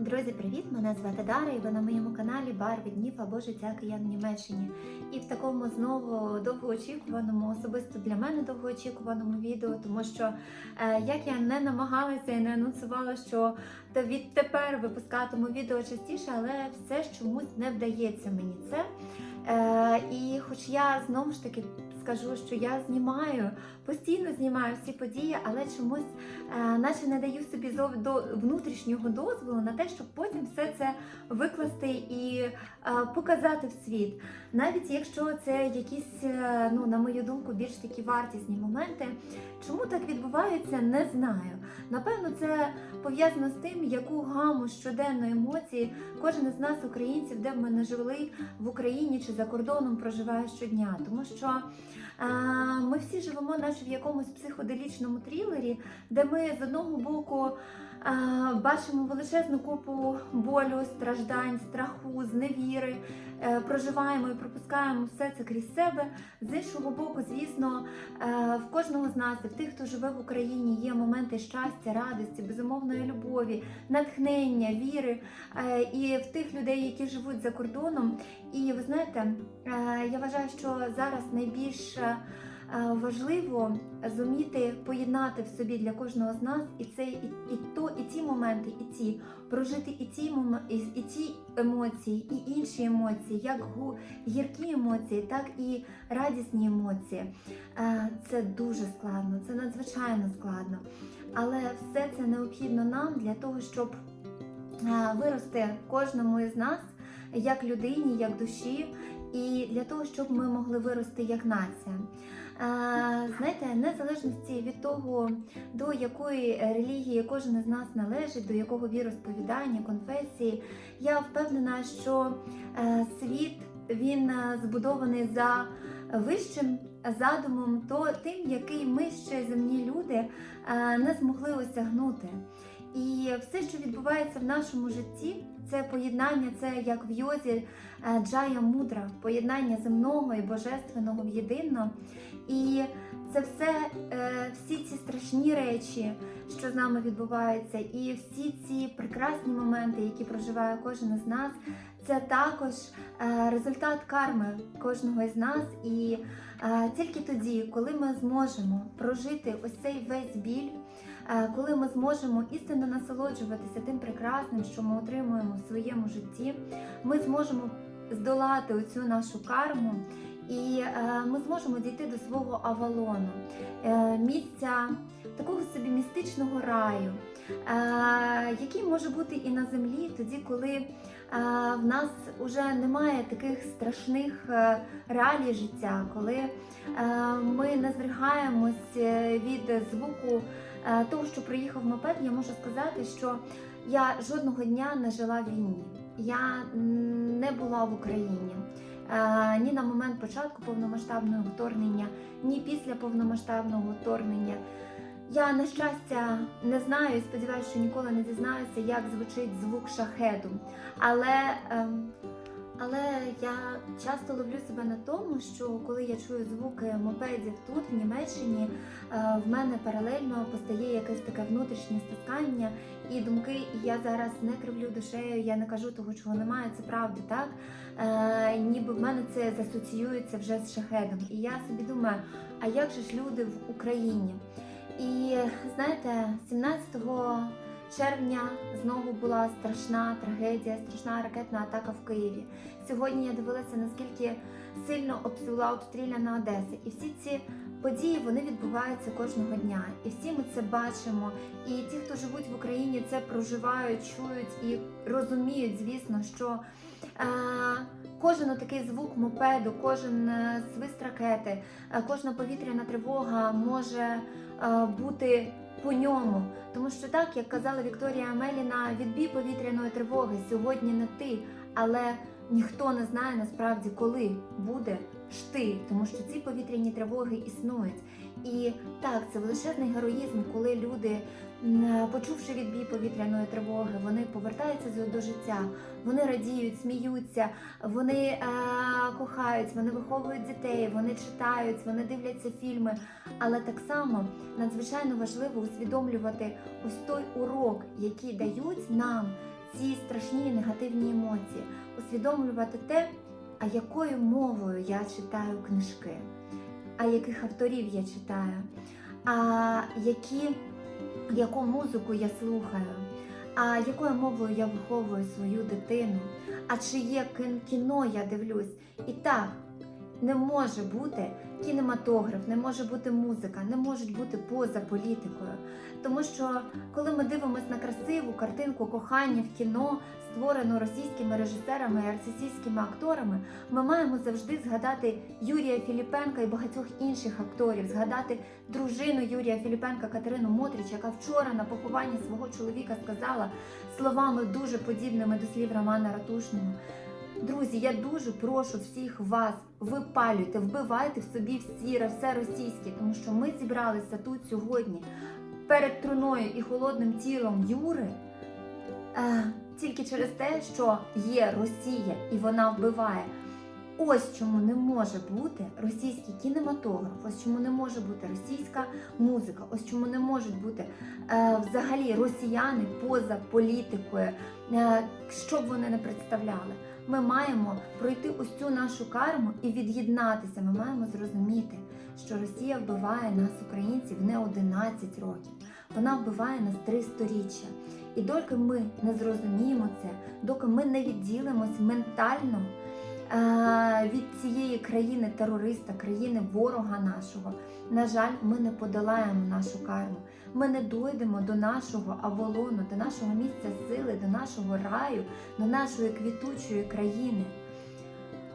Друзі, привіт! Мене звати Дара, і ви на моєму каналі Барві днів або життя киян в Німеччині. І в такому знову довгоочікуваному, особисто для мене довгоочікуваному відео, тому що е, як я не намагалася і не анонсувала, що відтепер випускатиму відео частіше, але все ж чомусь не вдається мені це. Е, і хоч я знову ж таки скажу, що я знімаю, постійно знімаю всі події, але чомусь е, наче не даю собі зов до внутрішнього дозволу на те, щоб потім все це викласти і е, показати в світ. Навіть якщо це якісь, е, ну на мою думку, більш такі вартісні моменти. Чому так відбувається, не знаю. Напевно, це пов'язано з тим, яку гаму щоденної емоції кожен із нас, українців, де б ми не жили в Україні чи за кордоном, проживає щодня. Тому що ми всі живемо, наче в якомусь психоделічному трилері, де ми з одного боку бачимо величезну купу болю, страждань, страху, зневіри, проживаємо і пропускаємо все це крізь себе. З іншого боку, звісно, е, в кожного з нас, і в тих, хто живе в Україні, є моменти щастя, радості, безумовної любові, натхнення, віри. Е, І в тих людей, які живуть за кордоном. І ви знаєте, е, я вважаю, що зараз найбільш е, важливо зуміти поєднати в собі для кожного з нас і це і, і то, і ті моменти, і ті прожити і момен- і, і ті емоції, і інші емоції, як гіркі емоції, так і радісні емоції. Е, Це дуже складно, це надзвичайно складно. Але все це необхідно нам для того, щоб е, вирости кожному із нас як людині, як душі, і для того, щоб ми могли вирости як нація. Знаєте, незалежності від того, до якої релігії кожен із нас належить, до якого віросповідання, конфесії, я впевнена, що е, світ він е, збудований за вищим задумом, то тим, який ми ще земні люди е, не змогли осягнути. І все, що відбувається в нашому житті, це поєднання, це як в йозі е, Джая Мудра, поєднання земного і божественного в єдино. І це все, е, всі ці страшні речі, що з нами відбуваються, і всі ці прекрасні моменти, які проживає кожен із нас, це також е, результат карми кожного із нас. І тільки тоді, коли ми зможемо прожити ось цей весь біль. Е, коли ми зможемо істинно насолоджуватися тим прекрасним, що ми отримуємо в своєму житті, ми зможемо здолати оцю нашу карму, і е, ми зможемо дійти до свого авалону, е, місця такого собі містичного раю, е, який може бути і на землі, тоді, коли е, в нас вже немає таких страшних е, реалій життя, коли е, ми не зригаємось е, від звуку того, що приїхав мопед, я можу сказати, що я жодного дня не жила в війні. Я не була в Україні. Е, Ні на момент початку повномасштабного вторгнення, ні після повномасштабного вторгнення. Я, на щастя, не знаю сподіваюся, що ніколи не дізнаюся, як звучить звук шахеду. Але, ем, але я часто ловлю себе на тому, що коли я чую звуки мопедів тут, в Німеччині, е, в мене паралельно постає якесь таке внутрішнє стискання і думки, і я зараз не кривлю душею, я не кажу того, чого немає, це правда, так? Е, ніби в мене це засоціюється вже з шахедом. І я собі думаю, а як же ж люди в Україні? І знаєте, 17 червня знову була страшна трагедія, страшна ракетна атака в Києві. Сьогодні я дивилася, наскільки сильно обс- обстріляна Одеса. І всі ці події вони відбуваються кожного дня. І всі ми це бачимо. І ті, хто живуть в Україні, це проживають, чують і розуміють, звісно, що. Е, Кожен такий звук мопеду, кожен е, свист ракети, е, кожна повітряна тривога може е, бути по ньому. Тому що так, як казала Вікторія Амеліна, відбій повітряної тривоги сьогодні не ти, але ніхто не знає насправді, коли буде ж ти, тому що ці повітряні тривоги існують. І так, це величезний героїзм, коли люди, почувши відбій повітряної тривоги, вони повертаються до життя, вони радіють, сміються, вони е, кохають, вони виховують дітей, вони читають, вони дивляться фільми. Але так само надзвичайно важливо усвідомлювати ось той урок, який дають нам ці страшні негативні емоції, усвідомлювати те, а якою мовою я читаю книжки, а яких авторів я читаю, а які, яку музику я слухаю, а якою мовою я виховую свою дитину, а чи є кіно я дивлюсь. І так, не може бути кінематограф, не може бути музика, не можуть бути поза політикою. Тому що коли ми дивимося на красиву картинку кохання в кіно, створену російськими режисерами і російськими акторами, ми маємо завжди згадати Юрія Філіпенка і багатьох інших акторів, згадати дружину Юрія Філіпенка Катерину Мотріч, яка вчора на похованні свого чоловіка сказала словами дуже подібними до слів Романа Ратушного. Друзі, я дуже прошу всіх вас, випалюйте, вбивайте в собі всі все російське, тому що ми зібралися тут сьогодні перед труною і холодним тілом Юри е, тільки через те, що є Росія і вона вбиває. Ось чому не може бути російський кінематограф, ось чому не може бути російська музика, ось чому не можуть бути е, взагалі росіяни поза політикою, е, що б вони не представляли. Ми маємо пройти ось цю нашу карму і від'єднатися. Ми маємо зрозуміти, що Росія вбиває нас, українців, не 11 років. Вона вбиває нас три сторіччя. І доки ми не зрозуміємо це, доки ми не відділимось ментально від цієї країни терориста, країни ворога нашого, на жаль, ми не подолаємо нашу карму. Ми не дойдемо до нашого Аволону, до нашого місця сили, до нашого раю, до нашої квітучої країни.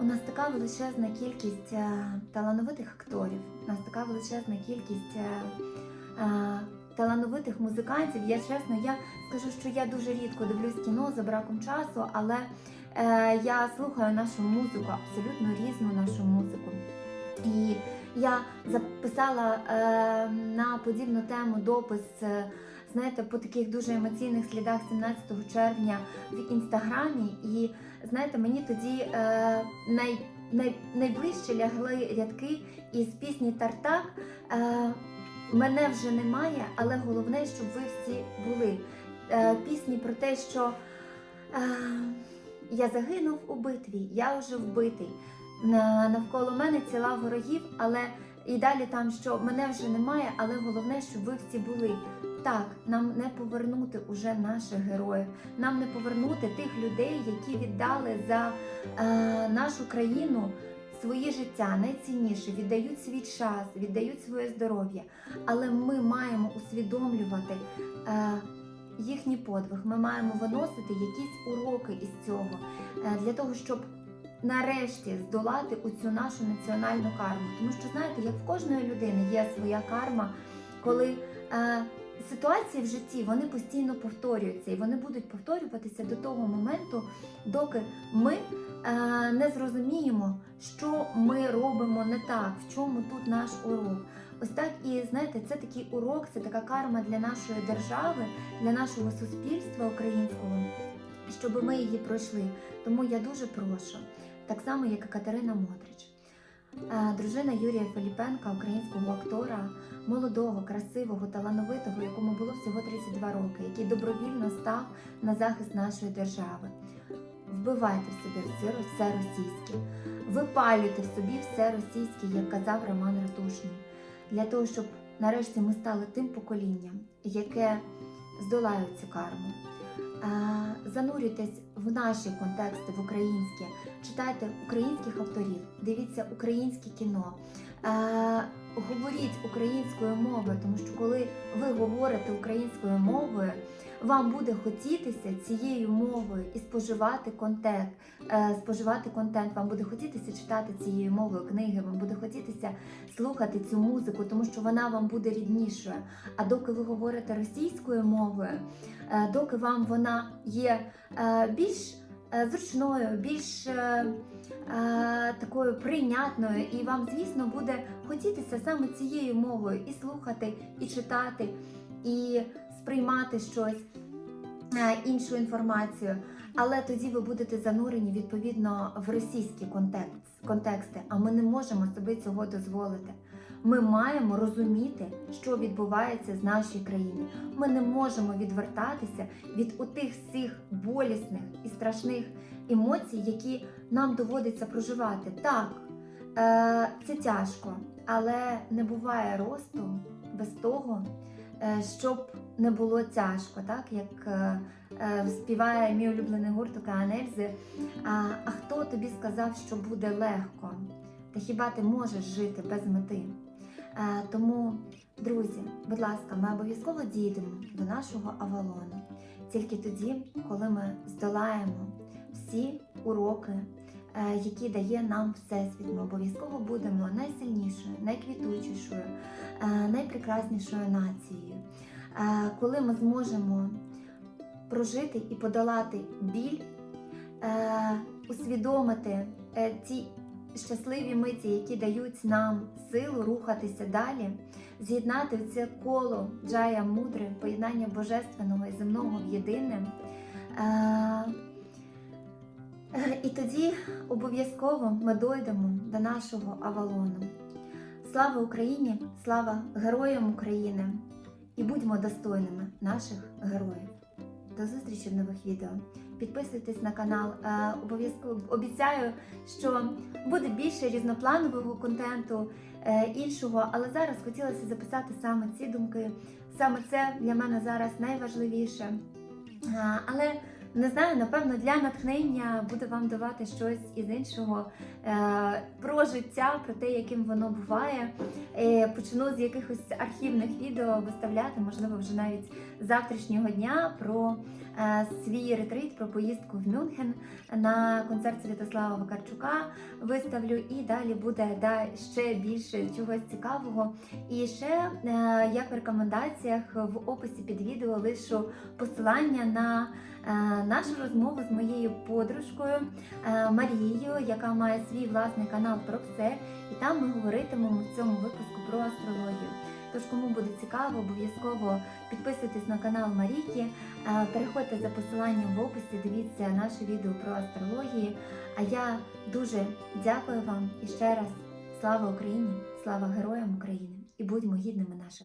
У нас така величезна кількість е, талановитих акторів, у нас така величезна кількість е, е, талановитих музикантів. Я чесно, я скажу, що я дуже рідко дивлюсь кіно за браком часу, але е, я слухаю нашу музику, абсолютно різну нашу музику. І я записала е, на подібну тему допис. е, Знаєте, по таких дуже емоційних слідах 17 червня в інстаграмі, і знаєте, мені тоді е, най, най, найближче лягли рядки із пісні Тартак. Е, Мене вже немає, але головне, щоб ви всі були. Е, пісні про те, що е, я загинув у битві, я вже вбитий. Навколо мене ціла ворогів, але і далі там, що мене вже немає, але головне, щоб ви всі були. Так, нам не повернути уже наших героїв, нам не повернути тих людей, які віддали за е, нашу країну своє життя найцінніше, віддають свій час, віддають своє здоров'я. Але ми маємо усвідомлювати е, їхній подвиг. Ми маємо виносити якісь уроки із цього е, для того, щоб нарешті здолати оцю нашу національну карму. Тому що знаєте, як в кожної людини є своя карма, коли е, ситуації в житті вони постійно повторюються, і вони будуть повторюватися до того моменту, доки ми не зрозуміємо, що ми робимо не так, в чому тут наш урок. Ось так і знаєте, це такий урок, це така карма для нашої держави, для нашого суспільства українського, щоб ми її пройшли. Тому я дуже прошу, так само як і Катерина Мотрич. Е, Дружина Юрія Філіпенка, українського актора, молодого, красивого, талановитого, якому було всього 32 роки, який добровільно став на захист нашої держави. Вбивайте в собі все, російське, випалюйте собі все російське, як казав Роман Ратушний, для того, щоб нарешті ми стали тим поколінням, яке здолає цю карму. Занурюйтесь в наші контексти, в українські, читайте українських авторів, дивіться українське кіно, говоріть українською мовою, тому що коли ви говорите українською мовою, вам буде хотітися цією мовою і споживати контент, е, споживати контент. Вам буде хотітися читати цією мовою книги, вам буде хотітися слухати цю музику, тому що вона вам буде ріднішою. А доки ви говорите російською мовою, е, доки вам вона є е, більш зручною, більш такою прийнятною, і вам, звісно, буде хотітися саме цією мовою і слухати, і читати, і сприймати щось, е, іншу інформацію. Але тоді ви будете занурені відповідно в російські контекст, контексти, а ми не можемо собі цього дозволити. Ми маємо розуміти, що відбувається з нашої країни. Ми не можемо відвертатися від отих всіх болісних і страшних емоцій, які нам доводиться проживати. Так, е, це тяжко, але не буває росту без того, е, щоб не було тяжко, так як е, е, співає мій улюблений гурт Океанельзи. А, а хто тобі сказав, що буде легко? Та хіба ти можеш жити без мети? Е, тому, друзі, будь ласка, ми обов'язково дійдемо до нашого Авалону. Тільки тоді, коли ми здолаємо всі уроки, е, які дає нам Всесвіт, ми обов'язково будемо найсильнішою, найквітучішою, е, найпрекраснішою нацією. Коли ми зможемо прожити і подолати біль, е, усвідомити е, ті щасливі миті, які дають нам силу рухатися далі, з'єднати це коло джая мудре, поєднання божественного і земного в єдине. Е, І тоді обов'язково ми дойдемо до нашого Авалону. Слава Україні! Слава героям України! І будьмо достойними наших героїв. До зустрічі в нових відео. Підписуйтесь на канал. Е, Обов'язково обіцяю, що буде більше різнопланового контенту е, іншого, але зараз хотілося записати саме ці думки. Саме це для мене зараз найважливіше. Е, Але не знаю, напевно, для натхнення буду вам давати щось із іншого е, про життя, про те, яким воно буває. Е, Почну з якихось архівних відео виставляти, можливо, вже навіть завтрашнього дня про е, свій ретрит, про поїздку в Мюнхен на концерт Святослава Вакарчука виставлю, і далі буде да, ще більше чогось цікавого. І ще, як в рекомендаціях, в описі під відео лишу посилання на нашу розмову з моєю подружкою е, Марією, яка має свій власний канал про все. І там ми говоритимемо в цьому випуску про астрологію. Тож, кому буде цікаво, обов'язково підписуйтесь на канал Маріки, е, переходьте за посиланням в описі, дивіться наше відео про астрології. А я дуже дякую вам і ще раз слава Україні, слава героям України і будьмо гідними наших.